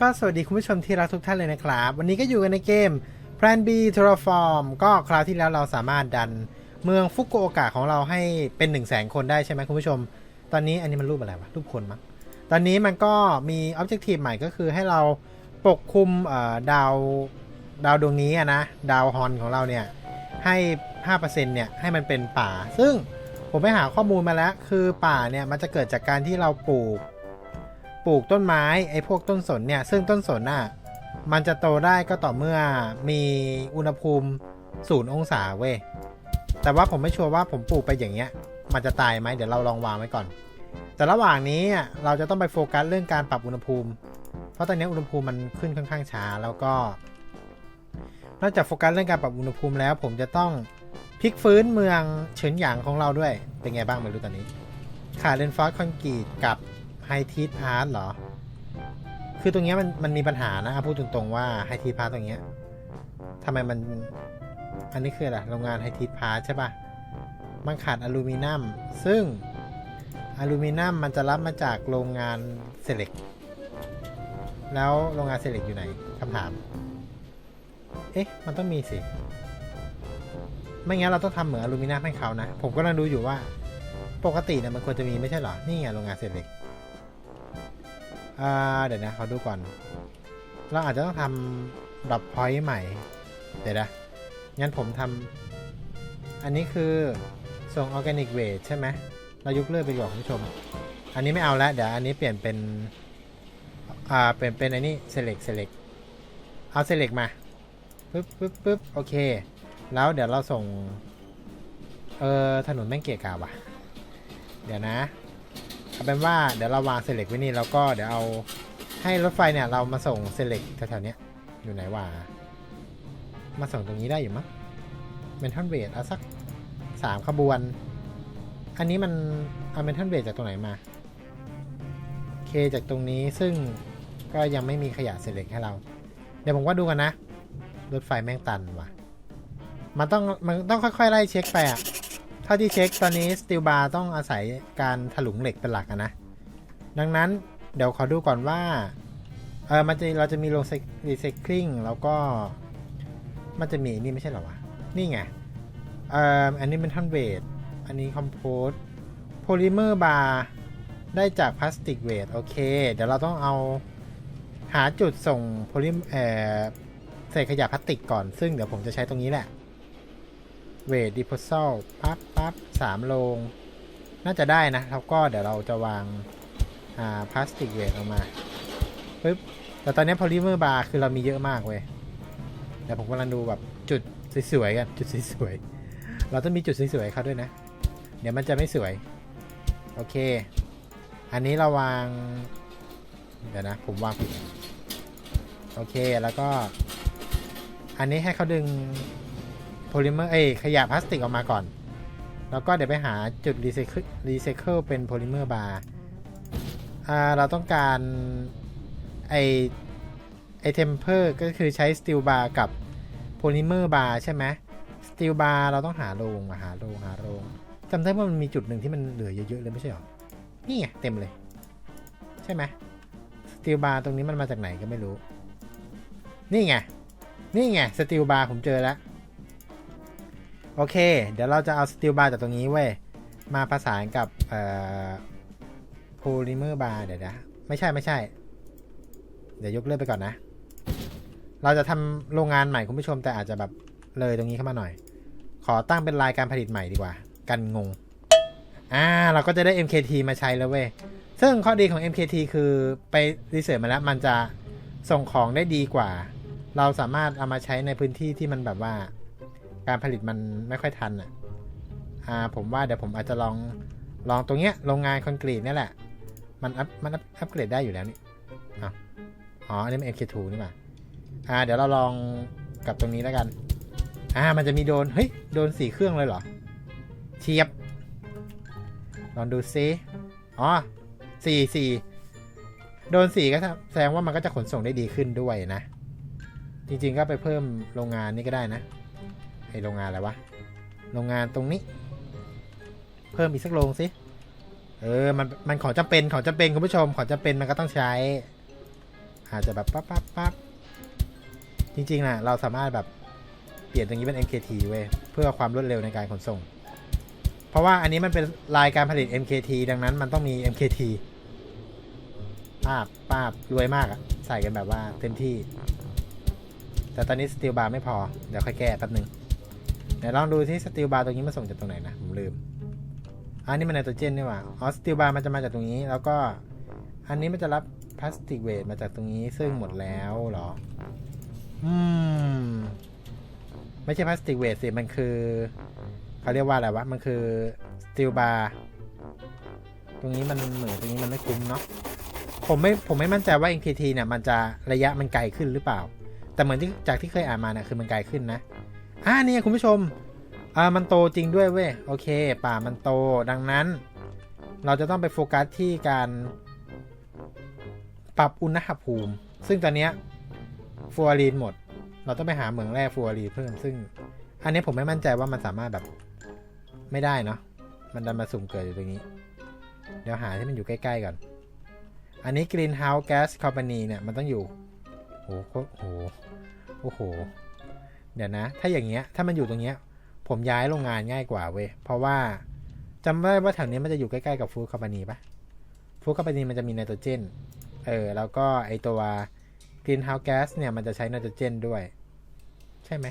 ก็สวัสดีคุณผู้ชมที่รักทุกท่านเลยนะครับ วันนี้ก็อยู่กันในเกม Plan B Terraform ก็คราวที่แล้วเราสามารถดันเมืองฟุกุโอกะของเราให้เป็น1 0 0 0 0แสนคนได้ใช่ไหมคุณผู้ชม ตอนนี้อันนี้มันรูปอะไรวะ รูปคนมั้งตอนนี้มันก็มี Objective ใหม่ก็คือให้เราปกคลุมเอ่อดาวดาวดวงนี้นะ ดาวฮอนของเราเนี่ย ให้ 5%เนี่ย ให้มันเป็นป่า ซึ่งผมไปหาข้อมูลมาแล้ว คือป่าเนี่ย มันจะเกิดจากการที่เราปลูก ปลูกต้นไม้ไอ้พวกต้นสนเนี่ยซึ่งต้นสนน่ะมันจะโตได้ก็ต่อเมื่อมีอุณหภูมิศูนย์องศาเว้ยแต่ว่าผมไม่ชัวร์ว่าผมปลูกไปอย่างเงี้ย มันจะตายไหมเดี๋ยวเราลองวางไว้ก่อน แต่ระหว่างนี้อะเราจะต้องไปโฟกัสเรื่องการปรับอุณหภูมิ เพราะตอนนี้อุณหภูมิมันขึ้นค่อนข้างช้าแล้วก็ นอกจากโฟกัสเรื่องการปรับอุณหภูมิแล้ว ผมจะต้องพลิกฟื้นเมืองเฉินหยางของเราด้วย เป็นไงบ้างไม่รู้ตอนนี้ขาดเลนฟอสคอนกรีตกับ ไฮทีสอาร์ตเหรอ คือตรงเนี้ยมันมันมีปัญหานะอะพูดตรงๆว่าไฮทีสพาร์ตรงเนี้ยทำไมมัน อันนี้คืออะไรโรงงานไฮทีสพาร์ตใช่ปะมันขาดอลูมิเนียม ซึ่งอลูมิเนียมมันจะรับมาจากโรงงานเซเล็ก แล้วโรงงานเซเล็กอยู่ไหนคำถาม เอ๊ะ มันต้องมีสิ ไม่งั้นเราต้องทำเหมือนอลูมิเนียมให้เขานะ ผมก็ลังดูอยู่ว่า ปกติเนี่ยมันควรจะมีไม่ใช่เหรอ นี่ไงโรงงานเศษเล็ก อ่าเดี๋ยวนะขอดูก่อน เราอาจจะต้องทำดับพอยต์ใหม่ เดี๋ยวนะ งั้นผมทำอันนี้คือส่งออร์แกนิกเวทใช่ไหม เรายกเลิกไปก่อนคุณผู้ชม อันนี้ไม่เอาแล้ว เดี๋ยวอันนี้เปลี่ยนเป็น อ่า เปลี่ยนเป็นอ้นี่เซเล็กเซเล็กเอาเซเล็กมาปึ๊บปึ๊บปึ๊บโอเค แล้วเดี๋ยวเราส่ง เออถนนแม่งเกะกะว่ะ เดี๋ยวนะ เอาเป็นว่าเดี๋ยวเราวางเซเล็กไว้นี่แล้วก็เดี๋ยวเอาให้รถไฟเนี่ยเรามาส่งเซเล็กแถวๆนี้อยู่ไหนวะมาส่งตรงนี้ได้อยู่มั้งเมนทัลเวทเอาสักสามขบวน อันนี้มันเอาเมนทัลเวทจากตรงไหนมาเคจากตรงนี้ซึ่งก็ยังไม่มีขยะเซเล็กให้เรา เดี๋ยวผมก็ดูกันนะ รถไฟแม่งตันว่ะ มันต้องมันต้องค่อยๆไล่เช็คไปอะ ท่าที่เช็คตอนนี้สตีลบาร์ต้องอาศัยการถลุงเหล็กเป็นหลักนะ ดังนั้นเดี๋ยวขอดูก่อนว่าเออมันจะเราจะมีโรงรีไซคลิงแล้วก็มันจะมีนี่ไม่ใช่หรอวะ นี่ไงเอ่ออันนี้เป็นท่อนเวท อันนี้คอมโพสโพลิเมอร์บาร์ได้จากพลาสติกเวท โอเค เดี๋ยวเราต้องเอาหาจุดส่งโพลิเอ่อเศษขยะพลาสติกก่อน ซึ่งเดี๋ยวผมจะใช้ตรงนี้แหละ เวทดิโพซอลปั๊บปั๊บสามโลง น่าจะได้นะแล้วก็เดี๋ยวเราจะวางอ่าพลาสติกเวทออกมาปึ๊บแต่ตอนนี้พอลิเมอร์บาร์คือเรามีเยอะมากเว้ยเดี๋ยวผมกำลังดูแบบจุดสวยๆกันจุดสวยๆเราต้องมีจุดสวยๆเขาด้วยนะ เดี๋ยวมันจะไม่สวย โอเค อันนี้เราวาง เดี๋ยวนะ ผมวางผิดโอเคแล้วก็ อันนี้ให้เขาดึง โพลิเมอร์เอ้ยขยะพลาสติกออกมาก่อน แล้วก็เดี๋ยวไปหาจุดรีไซเคิลรีไซเคิลเป็นโพลิเมอร์บาร์อ่าเราต้องการไอไอเทมเพอร์ก็คือใช้สตีลบาร์กับโพลิเมอร์บาร์ใช่ไหมสตีลบาร์เราต้องหาโรงหาโรงหาโรงจำได้ว่ามันมีจุดหนึ่งที่มันเหลือเยอะๆเลยไม่ใช่หรอ นี่ไงเต็มเลย ใช่ไหมสตีลบาร์ตรงนี้มันมาจากไหนก็ไม่รู้ นี่ไง นี่ไงสตีลบาร์ผมเจอแล้ว โอเค เดี๋ยวเราจะเอาสตีลบาร์จากตรงนี้เว้ย มาประสานกับเอ่อโพลิเมอร์บาร์เดี๋ยวนะ ไม่ใช่ไม่ใช่ เดี๋ยวยกเลิกไปก่อนนะ เราจะทำโรงงานใหม่คุณผู้ชมแต่อาจจะแบบเลยตรงนี้เข้ามาหน่อย ขอตั้งเป็นรายการผลิตใหม่ดีกว่า กันงง อ่า เราก็จะได้ MKT มาใช้แล้วเว้ย ซึ่งข้อดีของ MKT คือไปรีเสิร์ชมาแล้วมันจะส่งของได้ดีกว่า เราสามารถเอามาใช้ในพื้นที่ที่มันแบบว่า การผลิตมันไม่ค่อยทันอะอ่าผมว่าเดี๋ยวผมอาจจะลองลองตรงเนี้ยโรงงานคอนกรีตนี่แหละ มันอัพมันอัพเกรดได้อยู่แล้วนี่อ๋ออันนี้มัน MK2 นี่มาอ่าเดี๋ยวเราลองกับตรงนี้แล้วกัน อ่า มันจะมีโดน เฮ้ย โดนสี่เครื่องเลยเหรอ เทียบ ลองดูซิอ๋อสี่สี่โดนสี่ก็แสดงว่ามันก็จะขนส่งได้ดีขึ้นด้วยนะ จริงๆก็ไปเพิ่มโรงงานนี่ก็ได้นะ ไอโรงงานอะไรวะ โรงงานตรงนี้ เพิ่มอีกสักโรงสิ เออ มัน มันของจำเป็นของจำเป็นคุณผู้ชม ของจำเป็นมันก็ต้องใช้ อาจจะแบบปั๊บปั๊บปั๊บจริงๆนะเราสามารถแบบเปลี่ยนตรงนี้เป็น MKT เว้ย เพื่อความรวดเร็วในการขนส่ง เพราะว่าอันนี้มันเป็นลายการผลิต MKT ดังนั้นมันต้องมี MKT ป้าบป้าบรวยมากอะใส่กันแบบว่าเต็มที่ แต่ตอนนี้สตีลบาร์ไม่พอ เดี๋ยวค่อยแก้แป๊บนึง เดี๋ยวลองดูที่สตีลบาร์ตรงนี้มาส่งจากตรงไหนนะ ผมลืม อันนี้มันไนโตรเจนนี่หว่าอ๋อสตีลบาร์มันจะมาจากตรงนี้ แล้วก็อันนี้มันจะรับพลาสติกเวทมาจากตรงนี้ซึ่งหมดแล้วเหรอ อืม ไม่ใช่พลาสติกเวทสิ มันคือเขาเรียกว่าอะไรวะ มันคือสตีลบาร์ตรงนี้มันเหมือนตรงนี้มันไม่คุ้มเนาะผมไม่ผมไม่มั่นใจว่า NKT เนี่ยมันจะระยะมันไกลขึ้นหรือเปล่า แต่เหมือนที่จากที่เคยอ่านมาเนี่ยคือมันไกลขึ้นนะ อ่านี่คุณผู้ชม อ่ามันโตจริงด้วยเว้ย โอเค ป่ามันโตดังนั้น เราจะต้องไปโฟกัสที่การ ปรับอุณหภูมิ ซึ่งตอนเนี้ยฟัวรีนหมด เราต้องไปหาเหมืองแร่ฟัวรีนเพิ่ม ซึ่ง อันนี้ผมไม่มั่นใจว่ามันสามารถแบบไม่ได้เนาะ มันดันมาสุ่มเกิดอยู่ตรงนี้ เดี๋ยวหาที่มันอยู่ใกล้ๆก่อน อันนี้ Greenhouse Gas Company เนี่ย มันต้องอยู่โอ้โหโอ้โหโอ้โห เดี๋ยวนะ ถ้าอย่างเงี้ย ถ้ามันอยู่ตรงเนี้ย ผมย้ายโรงงานง่ายกว่าเว้ย เพราะว่าจำได้ว่าแถวนี้มันจะอยู่ใกล้ๆกับฟู้ดคอมพานีปะฟู้ดคอมพานีมันจะมีไนโตรเจน เออ แล้วก็ไอตัว Greenhouse Gas เนี่ยมันจะใช้ไนโตรเจนด้วย ใช่ไหม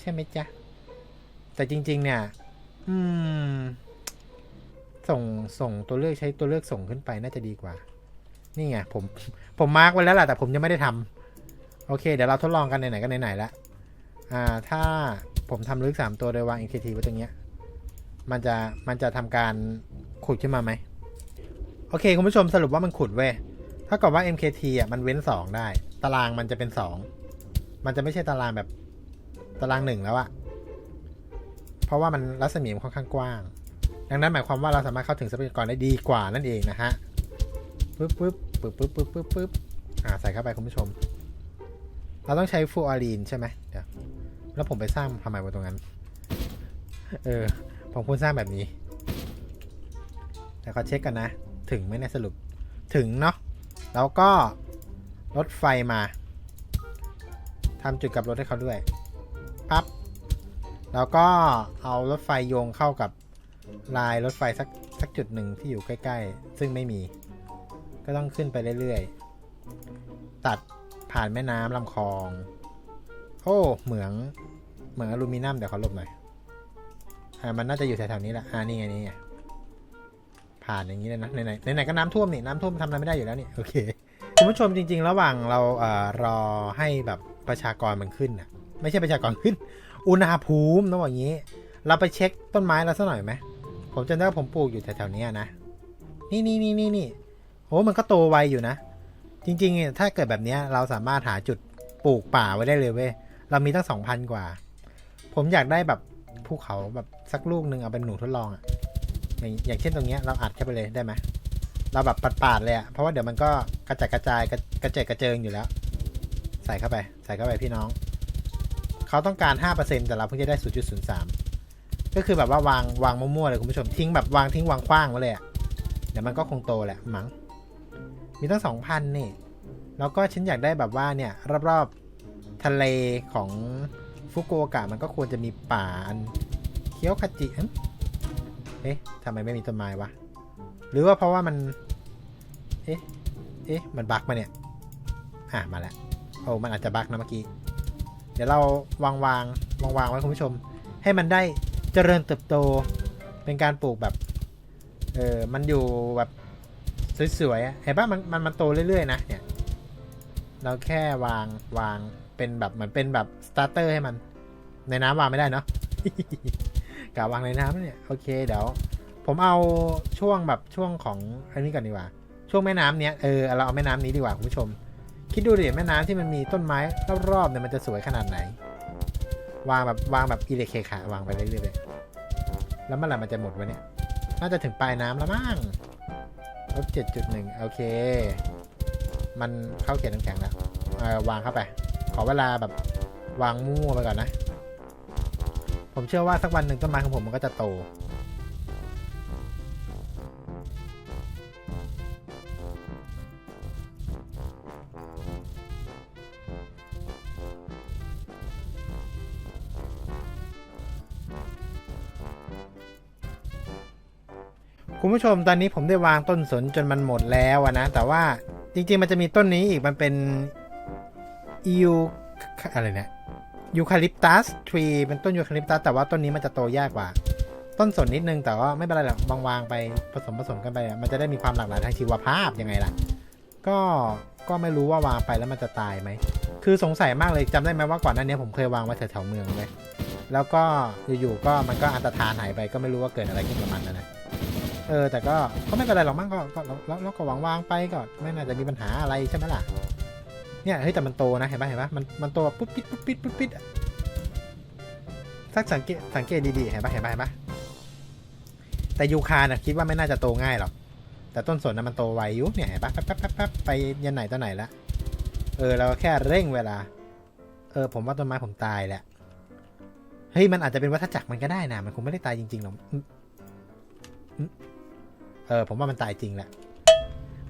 ใช่ไหมจ๊ะ แต่จริง ๆ เนี่ย อืม ส่งส่งตัวเลือกใช้ตัวเลือกส่งขึ้นไปน่าจะดีกว่า นี่ไงผมผมมาร์กไว้แล้วล่ะแต่ผมยังไม่ได้ทำโอเค เดี๋ยวเราทดลองกันไหนๆก็ไหนๆและ อ่าถ้าผมทำลึกสามตัวโดยวาง NKT ไว้ตรงเนี้ยมันจะมันจะทำการขุดขึ้นมาไหม โอเค คุณผู้ชมสรุปว่ามันขุดเว้ยถ้ากับว่า MKT อะมันเว้นสองได้ ตารางมันจะเป็นสองมันจะไม่ใช่ตารางแบบตารางหนึ่งแล้วอะเพราะว่ามันรัศมีมันค่อนข้างกว้าง ดังนั้นหมายความว่าเราสามารถเข้าถึงทรัพยากรได้ดีกว่านั่นเองนะฮะปึ๊บปึ๊บปึ๊บปึ๊บปึ๊บปึ๊บปึ๊บอ่าใส่เข้าไปคุณผู้ชม เราต้องใช้ฟูออรีนใช่ไหม แล้วผมไปสร้างทำไมไว้ตรงนั้น เออ ผมควรสร้างแบบนี้ แต่ขอเช็คกันนะ ถึงไหมในสรุป ถึงเนาะ แล้วก็รถไฟมาทำจุดกับรถให้เขาด้วยปั๊บแล้วก็เอารถไฟโยงเข้ากับลายรถไฟสักสักจุดหนึ่งที่อยู่ใกล้ ๆ ซึ่งไม่มี ก็ต้องขึ้นไปเรื่อยๆ ตัดผ่านแม่น้ำลำคลอง โอ้ เหมือง เหมืองอลูมิเนียมเดี๋ยวขอลบหน่อยอ่ามันน่าจะอยู่แถวๆนี้แหละอ่านี่ไงนี่ไงผ่านอย่างนี้เลยนะไหนๆไหนๆก็น้ำท่วมนี่น้ำท่วมทำอะไรไม่ได้อยู่แล้วนี่โอเคคุณผู้ชมจริง ๆ ระหว่างเราเอ่อรอให้แบบประชากรมันขึ้นน่ะไม่ใช่ประชากรขึ้น อุณหภูมิต้องบอกอย่างนี้ เราไปเช็คต้นไม้เราสักหน่อยไหมผมจำได้ว่าผมปลูกอยู่แถวๆนี้นะนี่นี่นี่นี่นี่โอ้มันก็โตไวอยู่นะ จริงๆเนี่ยถ้าเกิดแบบนี้เราสามารถหาจุดปลูกป่าไว้ได้เลยเว้ยเรามีตั้งสองพันกว่า ผมอยากได้แบบภูเขาแบบสักลูกหนึ่งเอาเป็นหนูทดลองอะอย่างอย่างเช่นตรงเนี้ยเราอัดเข้าไปเลยได้ไหมเราแบบปาดๆเลยอะเพราะว่าเดี๋ยวมันก็กระจายกระจายกระกระเจิดกระเจิงอยู่แล้ว ใส่เข้าไป ใส่เข้าไปพี่น้อง เขาต้องการ 5%แต่เราเพิ่งจะได้ 0.03 ก็คือแบบว่าวางวางมั่วๆเลยคุณผู้ชมทิ้งแบบวางทิ้งวางคว้างไว้เลยอะเดี๋ยวมันก็คงโตแหละมั้งมีตั้งสองพันนี่แล้วก็ฉันอยากได้แบบว่าเนี่ยรอบๆทะเลของ ฟุกุโอกะมันก็ควรจะมีป่าอันเคี้ยวขจิเอ๊ะทำไมไม่มีต้นไม้วะ หรือว่าเพราะว่ามัน เอ๊ะ เอ๊ะ มันบักมาเนี่ย อะ มาแล้วโอ้มันอาจจะบักนะเมื่อกี้ เดี๋ยวเราวางวางวางวางไว้คุณผู้ชม ให้มันได้เจริญเติบโต เป็นการปลูกแบบ เออมันอยู่แบบสวยๆเห็นปะมันมันมันโตเรื่อยๆนะ เนี่ย เราแค่วางวาง เป็นแบบเหมือนเป็นแบบสตาร์เตอร์ให้มัน ในน้ำวางไม่ได้เนาะกะวางในน้ำเนี่ยโอเคเดี๋ยว ผมเอาช่วงแบบช่วงของอันนี้ก่อนดีกว่า ช่วงแม่น้ำเนี้ยเออเราเอาแม่น้ำนี้ดีกว่าคุณผู้ชม คิดดูดิแม่น้ำที่มันมีต้นไม้รอบๆเนี่ยมันจะสวยขนาดไหน วางแบบวางแบบอิเล็กเคขาวางไปเรื่อยๆแล้วเมื่อไหร่มันจะหมดวะเนี่ย น่าจะถึงปลายน้ำแล้วมั้งลบเจ็ดจุดหนึ่งโอเค มันเข้าเขียนน้ำแข็งแล้วเออวางเข้าไป ขอเวลาแบบวางมั่วไปก่อนนะ ผมเชื่อว่าสักวันหนึ่งต้นไม้ของผมมันก็จะโต คุณผู้ชมตอนนี้ผมได้วางต้นสนจนมันหมดแล้วนะ แต่ว่าจริงๆมันจะมีต้นนี้อีกมันเป็น ยูอะไรเนี่ยยูคาลิปตัสทรีเป็นต้นยูคาลิปตัสแต่ว่าต้นนี้มันจะโตยากกว่า ต้นสนนิดนึงแต่ว่าไม่เป็นไรหรอกวางวางๆไปผสมผสมกันไปมันจะได้มีความหลากหลายทางชีวภาพยังไงล่ะ ก็ก็ไม่รู้ว่าวางไปแล้วมันจะตายไหม คือสงสัยมากเลยจำได้ไหมว่าก่อนหน้านี้ผมเคยวางไว้แถวๆเมืองเลยแล้วก็อยู่ๆก็มันก็อันตรธานหายไปก็ไม่รู้ว่าเกิดอะไรขึ้นกับมันนะนะเออแต่ก็ก็ไม่เป็นไรหรอกมั้งก็ก็เราก็วางวางไปก็ไม่น่าจะมีปัญหาอะไรใช่ไหมล่ะ เนี่ยเฮ้ยแต่มันโตนะเห็นปะเห็นปะมันมันโตแบบปุ๊บปิดปุ๊บปิดปุ๊บปิดอะถ้าสังเกตสังเกตดีๆเห็นปะเห็นปะเห็นปะแต่ยูคาน่ะคิดว่าไม่น่าจะโตง่ายหรอกแต่ต้นสนน่ะมันโตไวอยุเนี่ยเห็นปะแป๊บแป๊บแป๊บแป๊บไปยันไหนต่อไหนละเออเราแค่เร่งเวลา เออ ผมว่าต้นไม้ผมตายแหละเฮ้ยมันอาจจะเป็นวัฏจักรมันก็ได้นะมันคงไม่ได้ตายจริงๆหรอกเออผมว่ามันตายจริงแหละ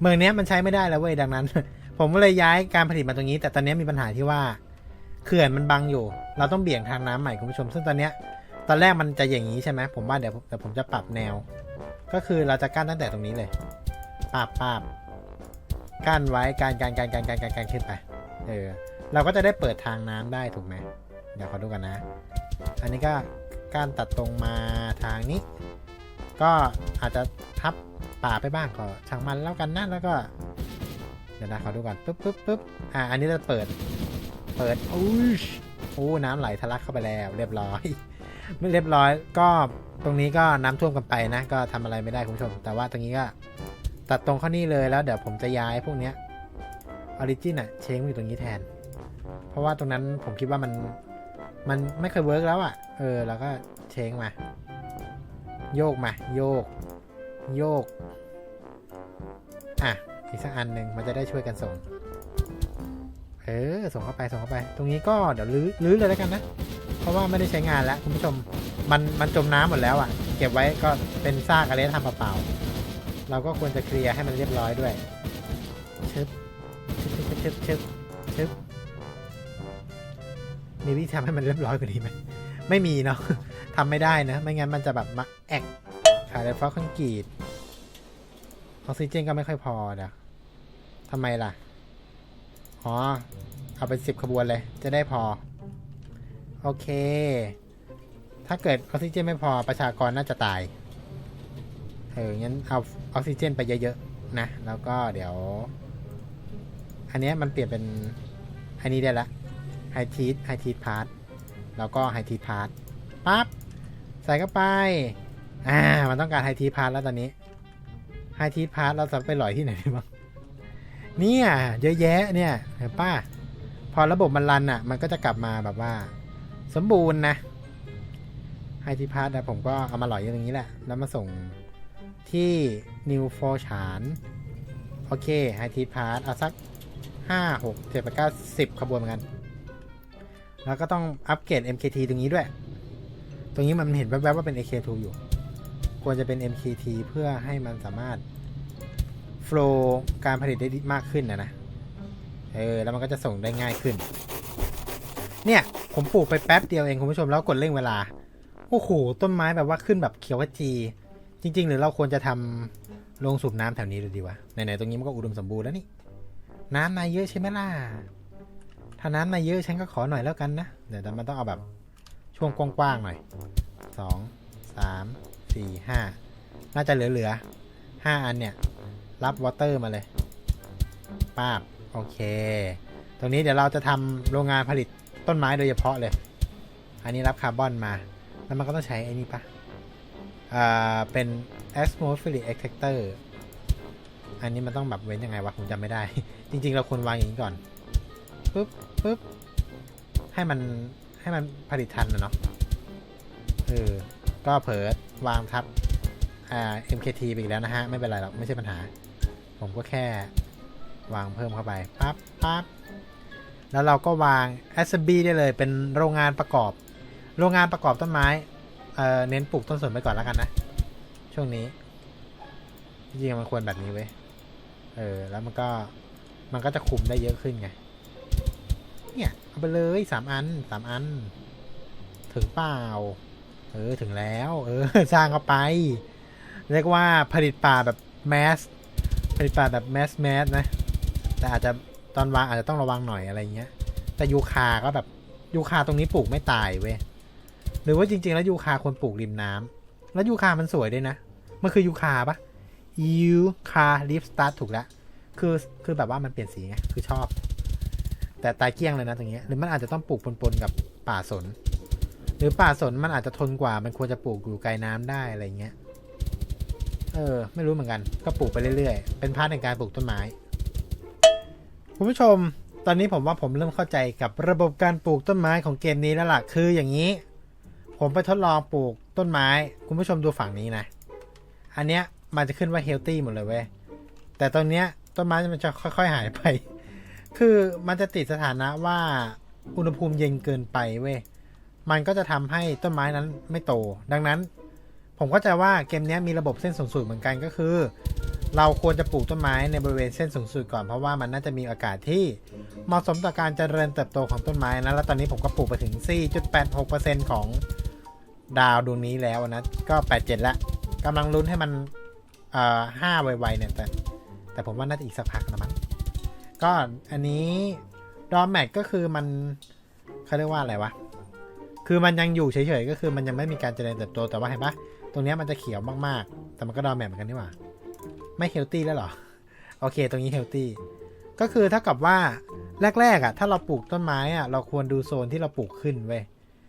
เมืองเนี้ยมันใช้ไม่ได้แล้วเว้ยดังนั้น ผมก็เลยย้ายการผลิตมาตรงนี้ แต่ตอนนี้มีปัญหาที่ว่าเขื่อนมันบังอยู่ เราต้องเบี่ยงทางน้ำใหม่คุณผู้ชม ซึ่งตอนเนี้ยตอนแรกมันจะอย่างนี้ใช่ไหมผมว่าเดี๋ยวเดี๋ยวผมจะปรับแนว ก็คือเราจะกั้นตั้งแต่ตรงนี้เลยปาบปาบกั้นไว้การการการการการการการขึ้นไปเออเราก็จะได้เปิดทางน้ำได้ถูกไหมเดี๋ยวขอดูกันนะ อันนี้ก็การตัดตรงมาทางนี้ ก็อาจจะทับป่าไปบ้างก็ช่างมันแล้วกันนะแล้วก็ เดี๋ยวนะขอดูก่อนปุ๊บปุ๊บปุ๊บอ่าอันนี้จะเปิด เปิดอุ้ยโอ้น้ำไหลทะลักเข้าไปแล้ว เรียบร้อย ไม่เรียบร้อยก็ตรงนี้ก็น้ำท่วมกันไปนะ ก็ทำอะไรไม่ได้คุณผู้ชม แต่ว่าตรงนี้ก็ตัดตรงเข้านี่เลยแล้วเดี๋ยวผมจะย้ายพวกเนี้ยออริจินอะเชงมาอยู่ตรงนี้แทน เพราะว่าตรงนั้นผมคิดว่ามันมันไม่เคยเวิร์กแล้วอะเออ แล้วก็เชงมา โยกมา โยก โยก อะ อีกสักอันหนึ่งมันจะได้ช่วยกันส่ง เออ ส่งเข้าไป ส่งเข้าไป ตรงนี้ก็เดี๋ยวลื้อลื้อเลยแล้วกันนะ เพราะว่าไม่ได้ใช้งานแล้วคุณผู้ชม มันมันจมน้ำหมดแล้วอะ่ะ เก็บไว้ก็เป็นซากอะไรทำเปล่าๆ เราก็ควรจะเคลียร์ให้มันเรียบร้อยด้วยชึบชึบชึบชึบชึบชึบมีวิธีทำให้มันเรียบร้อยกว่านี้ไหมไม่มีเนาะทำไม่ได้นะ ไม่งั้นมันจะแบบมาแอกขายไดฟอสคอนกรีต ออกซิเจนก็ไม่ค่อยพอเดี๋ยวทำไมล่ะ อ๋อ เอาเป็นสิบขบวนเลย จะได้พอ โอเค ถ้าเกิดออกซิเจนไม่พอประชากรน่าจะตาย เออ งั้นเอาออกซิเจนไปเยอะๆ นะ แล้วก็เดี๋ยว อันนี้มันเปลี่ยนเป็น อันนี้ได้ละไฮทีสไฮทีสพาร์ทแล้วก็ไฮทีสพาร์ทปั๊บ ใส่เข้าไป อ่า มันต้องการไฮทีพาร์ทแล้วตอนนี้ ไฮทีพาร์ทเราจะไปลอยที่ไหนได้บ้างเนี่ยเยอะแยะเนี่ยเห็นป้า พอระบบมันรันอะ มันก็จะกลับมาแบบว่า สมบูรณ์นะไฮทีพาร์ทนะผมก็เอามาลอยอย่างนี้แหละ แล้วมาส่งที่ New for ฉานโอเคไฮทีพาร์ทเอาสักห้าหกเจ็ดแปดเก้าสิบขบวนเหมือนกัน แล้วก็ต้องอัปเกรด MKT ตรงนี้ด้วย ตรงนี้มันเห็นแวบๆว่าเป็น AK2 อยู่ ควรจะเป็น MKT เพื่อให้มันสามารถ flow การผลิตได้มากขึ้นนะนะ เออ แล้วมันก็จะส่งได้ง่ายขึ้น เนี่ย ผมปลูกไปแป๊บเดียวเองคุณผู้ชมแล้วกดเร่งเวลา โอ้โห ต้นไม้แบบว่าขึ้นแบบเขียวขจี จริง ๆ หรือเราควรจะทำโรงสูบน้ำแถวนี้เลยดีวะ ไหน ๆ ตรงนี้มันก็อุดมสมบูรณ์แล้วนี่ น้ำมาเยอะใช่ไหมล่ะ ถ้าน้ำมาเยอะฉันก็ขอหน่อยแล้วกันนะ เดี๋ยวแต่มันต้องเอาแบบช่วงกว้างๆหน่อยสองสาม สี่ห้าน่าจะเหลือๆห้าอันเนี่ย รับวอเตอร์มาเลยป้าบโอเค ตรงนี้เดี๋ยวเราจะทำโรงงานผลิตต้นไม้โดยเฉพาะเลย อันนี้รับคาร์บอนมา แล้วมันก็ต้องใช้ไอ้นี่ปะอ่าเป็น atmospheric detector อันนี้มันต้องแบบเว้นยังไงวะ ผมจำไม่ได้ จริง ๆ เราควรวางอย่างนี้ก่อนปึ๊บปึ๊บให้มันให้มันผลิตทันนะเนาะเออ ก็เผลอวางทับอ่า MKT ไปอีกแล้วนะฮะ ไม่เป็นไรหรอก ไม่ใช่ปัญหา ผมก็แค่วางเพิ่มเข้าไปปั๊บปั๊บแล้วเราก็วาง SB ได้เลยเป็นโรงงานประกอบ โรงงานประกอบต้นไม้เอ่อเน้นปลูกต้นสนไปก่อนแล้วกันนะ ช่วงนี้จริงมันควรแบบนี้เว้ยเออแล้วมันก็มันก็จะคุมได้เยอะขึ้นไงเนี่ยเอาไปเลยสามอันสามอัน ถึงเปล่า เออถึงแล้ว เออ สร้างเข้าไป เรียกว่าผลิตป่าแบบแมสผลิตป่าแบบแมสแมสนะ แต่อาจจะตอนวางอาจจะต้องระวังหน่อยอะไรเงี้ย แต่ยูคาก็แบบยูคาตรงนี้ปลูกไม่ตายเว้ยหรือว่าจริง ๆ แล้วยูคาควรปลูกริมน้ำแล้วยูคามันสวยด้วยนะ มันคือยูคาปะยูคาลิฟสตาร์ถูกแล้วคือคือแบบว่ามันเปลี่ยนสีไงคือชอบ แต่ตายเกลี้ยงเลยนะตรงนี้หรือมันอาจจะต้องปลูกปนๆกับป่าสน หรือป่าสนมันอาจจะทนกว่า มันควรจะปลูกอยู่ไกลน้ำได้อะไรเงี้ย เออ ไม่รู้เหมือนกัน ก็ปลูกไปเรื่อยๆ เป็นพาร์ทในการปลูกต้นไม้ คุณผู้ชม ตอนนี้ผมว่าผมเริ่มเข้าใจกับระบบการปลูกต้นไม้ของเกมนี้แล้วล่ะ คืออย่างนี้ ผมไปทดลองปลูกต้นไม้ คุณผู้ชมดูฝั่งนี้นะ อันเนี้ยมันจะขึ้นว่าเฮลตี้หมดเลยเว้ย แต่ตอนเนี้ยต้นไม้มันจะค่อยๆหายไป คือมันจะติดสถานะว่าอุณหภูมิเย็นเกินไปเว้ย มันก็จะทำให้ต้นไม้นั้นไม่โต ดังนั้น ผมเข้าใจว่าเกมนี้มีระบบเส้นสูงสุดเหมือนกันก็คือ เราควรจะปลูกต้นไม้ในบริเวณเส้นสูงสุดก่อนเพราะว่ามันน่าจะมีอากาศที่เหมาะสมต่อการเจริญเติบโตของต้นไม้นะแล้วตอนนี้ผมก็ปลูกไปถึง 4.86%ของดาวดวงนี้แล้วนะ ก็ 87ละกำลังลุ้นให้มันเอ่อ5ไวๆเนี่ยแต่แต่ผมว่าน่าจะอีกสักพักนะมั้งก็อันนี้ดอมแมทก็คือมันเขาเรียกว่าอะไรวะ คือมันยังอยู่เฉยๆก็คือมันยังไม่มีการเจริญเติบโตแต่ว่าเห็นปะตรงนี้มันจะเขียวมากๆ แต่มันก็ดอแมทเหมือนกันนี่หว่า ไม่เฮลตี้แล้วหรอ โอเค ตรงนี้เฮลตี้ก็คือถ้ากับว่าแรกๆอะ ถ้าเราปลูกต้นไม้อะเราควรดูโซนที่เราปลูกขึ้นเว้ย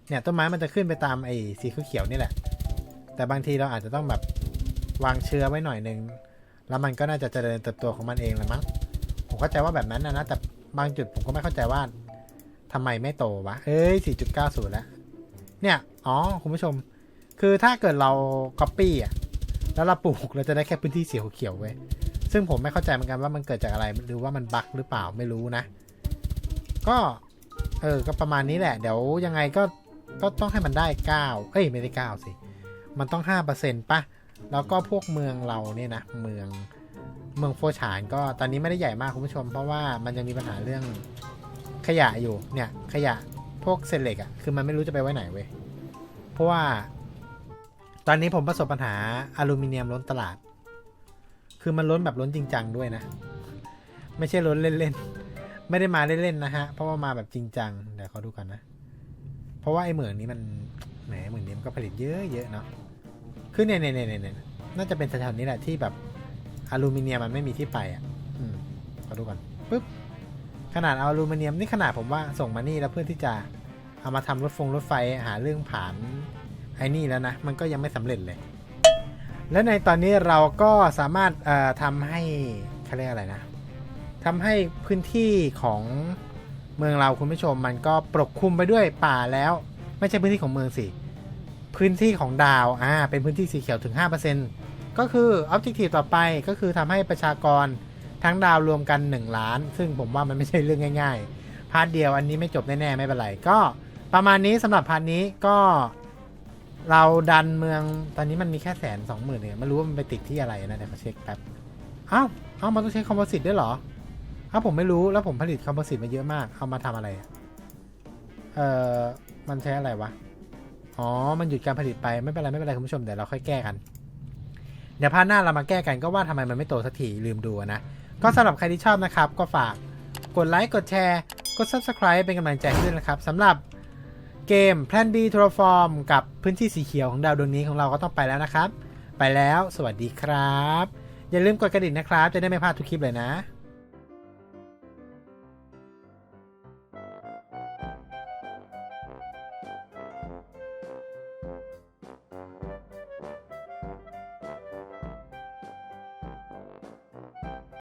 เนี่ยต้นไม้มันจะขึ้นไปตามไอ้สีเขียวๆนี่แหละ แต่บางทีเราอาจจะต้องแบบวางเชื้อไว้หน่อยนึงแล้วมันก็น่าจะเจริญเติบโตของมันเองแหละมั้งผมเข้าใจว่าแบบนั้นนะนะแต่บางจุดผมก็ไม่เข้าใจว่าทำไมไม่โตวะ เอ้ย 4.90 แล้ว เนี่ย อ๋อ คุณผู้ชม คือถ้าเกิดเรา copy อะ แล้วเราปลูกเราจะได้แค่พื้นที่สีเขียวเว้ย ซึ่งผมไม่เข้าใจเหมือนกันว่ามันเกิดจากอะไร หรือว่ามันบั๊กหรือเปล่าไม่รู้นะ ก็ เออ ก็ประมาณนี้แหละ เดี๋ยวยังไงก็ ก็ต้องให้มันได้ 9 เอ้ย ไม่ได้ 9 สิ มันต้อง 5%ป่ะ แล้วก็พวกเมืองเราเนี่ยนะ เมือง เมืองโฟฉานก็ตอนนี้ไม่ได้ใหญ่มากคุณผู้ชม เพราะว่ามันยังมีปัญหาเรื่องขยะอยู่ เนี่ย ขยะ พวกเศษเหล็กอะคือมันไม่รู้จะไปไว้ไหนเว้ย เพราะว่าตอนนี้ผมประสบปัญหาอลูมิเนียมล้นตลาด คือมันล้นแบบล้นจริงจังด้วยนะ ไม่ใช่ล้นเล่นๆ ไม่ได้มาเล่นๆนะฮะ เพราะว่ามาแบบจริงจัง เดี๋ยวเขาดูกันนะ เพราะว่าไอ้เหมืองนี้มันแหมเหมืองนี้มันก็ผลิตเยอะๆเนาะ คือเนี่ยเนี่ยเนี่ยเนี่ยน่าจะเป็นแถวๆนี้แหละที่แบบอลูมิเนียมมันไม่มีที่ไปอะ อืมขอดูก่อนปึ๊บ ขนาดเอาอลูมิเนียมนี่ขนาดผมว่าส่งมานี่แล้วเพื่อที่จะเอามาทำรถฟงรถไฟหาเรื่องผ่านไอ้นี่แล้วนะ มันก็ยังไม่สำเร็จเลย และในตอนนี้เราก็สามารถเอ่อทำให้เขาเรียกอะไรนะทำให้พื้นที่ของเมืองเราคุณผู้ชมมันก็ปกคลุมไปด้วยป่าแล้ว ไม่ใช่พื้นที่ของเมืองสิ พื้นที่ของดาวอ่าเป็นพื้นที่สีเขียวถึง 5%ก็คือ objective ต่อไปก็คือทำให้ประชากร ทั้งดาวรวมกัน 1 ล้าน ซึ่งผมว่ามันไม่ใช่เรื่องง่าย ๆ พาร์ทเดียวอันนี้ไม่จบแน่ๆไม่เป็นไร ก็ประมาณนี้สำหรับพาร์ทนี้ก็เราดันเมืองตอนนี้มันมีแค่แสนสองหมื่นเนี่ยไม่รู้ว่ามันไปติดที่อะไรนะเดี๋ยวขอเช็คแป๊บอ้าเอ้ามันต้องใช้คอมโพสิตด้วยเหรออ้าวผมไม่รู้แล้วผมผลิตคอมโพสิตมาเยอะมากเอามาทำอะไรเอ่อมันใช้อะไรวะอ๋อ มันหยุดการผลิตไปไม่เป็นไรไม่เป็นไรคุณผู้ชมเดี๋ยวเราค่อยแก้กัน เดี๋ยวพาร์ทหน้าเรามาแก้กันก็ว่าทำไมมันไม่โตสักทีลืมดูนะ ก็สำหรับใครที่ชอบนะครับ ก็ฝากกดไลค์กดแชร์ กด Subscribe เป็นกำลังใจด้วยนะครับสำหรับเกม Plan B t r o f o r m กับพื้นที่สีเขียวของดาวดวงนี้ของเราก็ต้องไปแล้วนะครับ ไปแล้วสวัสดีครับ อย่าลืมกดกระดิ่งนะครับ จะได้ไม่พลาดทุกคลิปเลยนะ